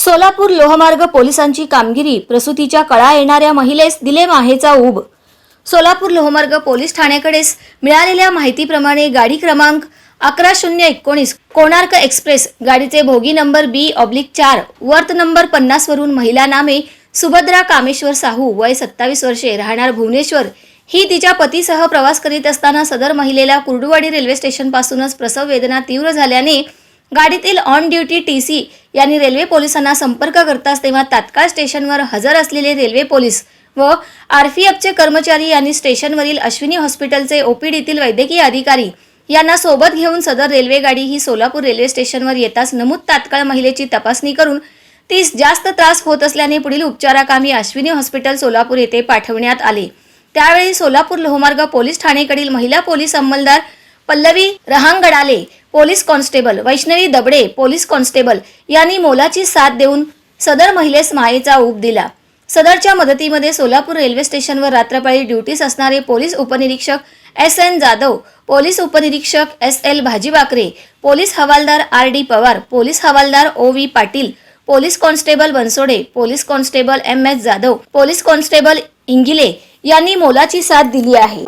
सोलापूर लोहमार्ग पोलिसांची कामगिरी प्रसूतीच्या कळा येणाऱ्या महिलेस दिले माहेचा उब. सोलापूर लोहमार्ग पोलीस ठाण्याकडेच मिळालेल्या माहितीप्रमाणे गाडी क्रमांक अकरा शून्य एकोणीस कोणार्क एक्सप्रेस गाडीचे भोगी नंबर बी ऑब्लिक चार वर्त नंबर पन्नास वरून महिला नामे सुभद्रा कामेश्वर साहू वय सत्तावीस वर्षे राहणार भुवनेश्वर. ही तिच्या पतीसह प्रवास करीत असताना सदर महिलेला कुर्डुवाडी रेल्वे स्टेशनपासूनच प्रसव वेदना तीव्र झाल्याने गाडीतील ऑन ड्युटी टी सी यांनी रेल्वे पोलिसांना संपर्क करताच तेव्हा तात्काळ स्टेशनवर हजर असलेले रेल्वे पोलीस व आरपीएफचे कर्मचारी यांनी स्टेशनवरील अश्विनी हॉस्पिटलचे ओपीडीतील वैद्यकीय अधिकारी यांना सोबत घेऊन सदर रेल्वे गाडी ही सोलापूर रेल्वे स्टेशनवर येताच नमूद तात्काळ महिलेची तपासणी करून तीस जास्त त्रास होत असल्याने पुढील उपचाराकामी अश्विनी हॉस्पिटल सोलापूर येथे पाठवण्यात आले. त्यावेळी सोलापूर लोहमार्ग पोलीस ठाणेकडील महिला police अंमलदार Pallavi Rahangdale police constable Vaishnavi Dabade police constable यांनी मोलाची साथ देऊन सदर महिलेस मायेचा ऊब दिला. सदरच्या मदतीमध्ये सोलापूर रेल्वे स्टेशनवर रात्रपाळी ड्युटीस असणारे पोलीस उपनिरीक्षक एस एन जाधव पोलीस उपनिरीक्षक एस एल भाजीबाकरे पोलीस हवालदार आर डी पवार पोलीस हवालदार O V Patil police constable Bansode police constable M S Jadhav police constable Ingile यांनी मोलाची साथ दिली आहे.